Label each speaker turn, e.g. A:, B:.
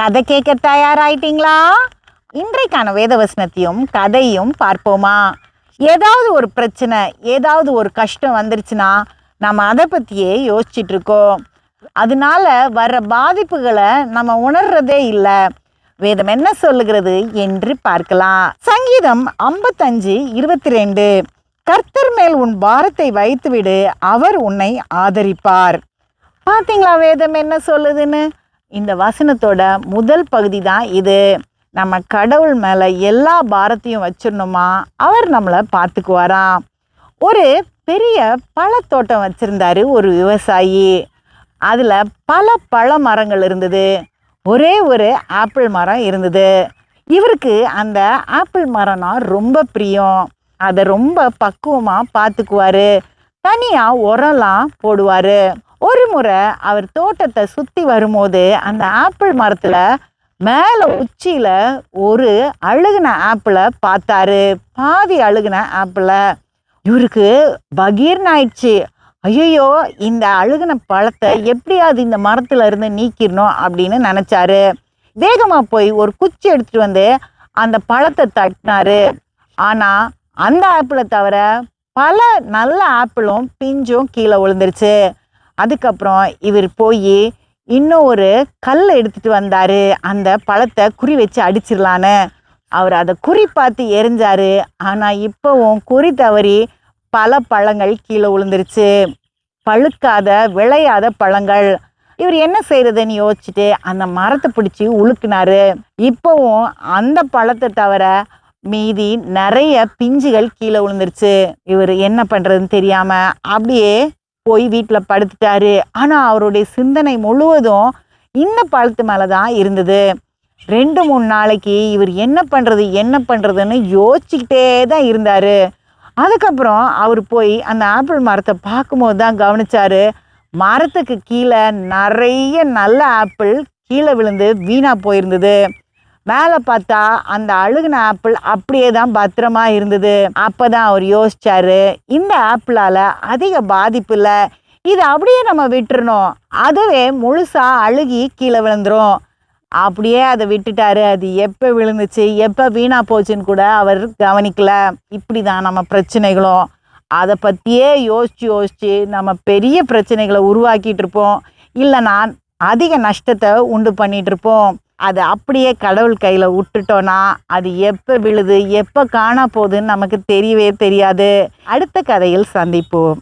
A: கதை கேட்க தயாராயிட்டீங்களா? இன்றைக்கான வேதவசனத்தையும் கதையும் பார்ப்போமா? ஏதாவது ஒரு பிரச்சனை ஏதாவது ஒரு கஷ்டம் வந்துருச்சுன்னா நம்ம அதை பற்றியே யோசிச்சுட்டு இருக்கோம். அதனால வர்ற பாதிப்புகளை நம்ம உணர்றதே இல்லை. வேதம் என்ன சொல்லுகிறது என்று பார்க்கலாம். சங்கீதம் ஐம்பத்தஞ்சு இருபத்தி ரெண்டு கர்த்தர் மேல் உன் பாரத்தை வைத்துவிடு அவர் உன்னை ஆதரிப்பார். பார்த்தீங்களா வேதம் என்ன சொல்லுதுன்னு? இந்த வசனத்தோட முதல் பகுதி தான் இது. நம்ம கடவுள் மேலே எல்லா பாரத்தையும் வச்சிடணுமா? அவர் நம்மளை பார்த்துக்குவாராம். ஒரு பெரிய பழத்தோட்டம் வச்சுருந்தாரு ஒரு விவசாயி. அதில் பல பழ மரங்கள் இருந்தது. ஒரே ஒரு ஆப்பிள் மரம் இருந்தது. இவருக்கு அந்த ஆப்பிள் மரம்னா ரொம்ப பிரியம். அதை ரொம்ப பக்குவமாக பார்த்துக்குவார். தனியாக உரம்லாம் போடுவார். முறை அவர் தோட்டத்தை சுற்றி வரும்போது அந்த ஆப்பிள் மரத்தில் மேலே உச்சியில் ஒரு அழுகுன ஆப்பிளை பார்த்தாரு. பாதி அழுகுன ஆப்பிளை. இவருக்கு பகீர்னு ஆயிடுச்சு ஐயோ இந்த அழுகுன பழத்தை எப்படியாவது இந்த மரத்துல இருந்து நீக்கிடணும் அப்படின்னு நினச்சாரு. வேகமாக போய் ஒரு குச்சி எடுத்துட்டு வந்து அந்த பழத்தை தட்டினாரு. ஆனால் அந்த ஆப்பிளை தவிர பல நல்ல ஆப்பிளும் பிஞ்சும் கீழே விழுந்துருச்சு. அதுக்கப்புறம் இவர் போய் இன்னும் ஒரு கல் எடுத்துட்டு வந்தார். அந்த பழத்தை குறி வச்சு அடிச்சிடலான்னு. அவர் அதை குறி பார்த்து எரிஞ்சாரு. ஆனால் இப்போவும் குறி தவறி பல பழங்கள் கீழே விழுந்துருச்சு. பழுக்காத விளையாத பழங்கள். இவர் என்ன செய்யறதுன்னு யோசிச்சுட்டு அந்த மரத்தை பிடிச்சி உழுக்குனாரு. இப்போவும் அந்த பழத்தை தவிர மீதி நிறைய பிஞ்சுகள் கீழே விழுந்துருச்சு. இவர் என்ன பண்ணுறதுன்னு தெரியாமல் அப்படியே போய் வீட்டில் படுத்துட்டாரு. ஆனால் அவருடைய சிந்தனை முழுவதும் இந்த பழத்து மேலே தான் இருந்தது. ரெண்டு மூணு நாளைக்கு இவர் என்ன பண்ணுறது என்ன பண்ணுறதுன்னு யோசிச்சுக்கிட்டே தான் இருந்தார். அதுக்கப்புறம் அவர் போய் அந்த ஆப்பிள் மரத்தை பார்க்கும்போது தான் கவனித்தார் மரத்துக்கு கீழே நிறைய நல்ல ஆப்பிள் கீழே விழுந்து வீணாக போயிருந்தது. மேலே பார்த்தா அந்த அழுகுன ஆப்பிள் அப்படியே தான் பத்திரமா இருந்தது. அப்போ தான் அவர் யோசிச்சாரு இந்த ஆப்பிளால் அதிக பாதிப்பு இல்லை. இது அப்படியே நம்ம விட்டுறணும். அதுவே முழுசாக அழுகி கீழே விழுந்துடும் அப்படியே அதை விட்டுட்டாரு. அது எப்போ விழுந்துச்சு எப்போ வீணா போச்சுன்னு கூட அவர் கவனிக்கல. இப்படி தான் நம்ம பிரச்சனைகளும். அதை பற்றியே யோசித்து யோசித்து நம்ம பெரிய பிரச்சனைகளை உருவாக்கிட்டு இருப்போம். இல்லைனா அதிக நஷ்டத்தை உண்டு பண்ணிகிட்டு இருப்போம். அது அப்படியே கடவுள் கையில் விட்டுட்டோன்னா அது எப்போ விழுது எப்போ காணா போகுதுன்னு நமக்கு தெரியவே தெரியாது. அடுத்த கதையில் சந்திப்போம்.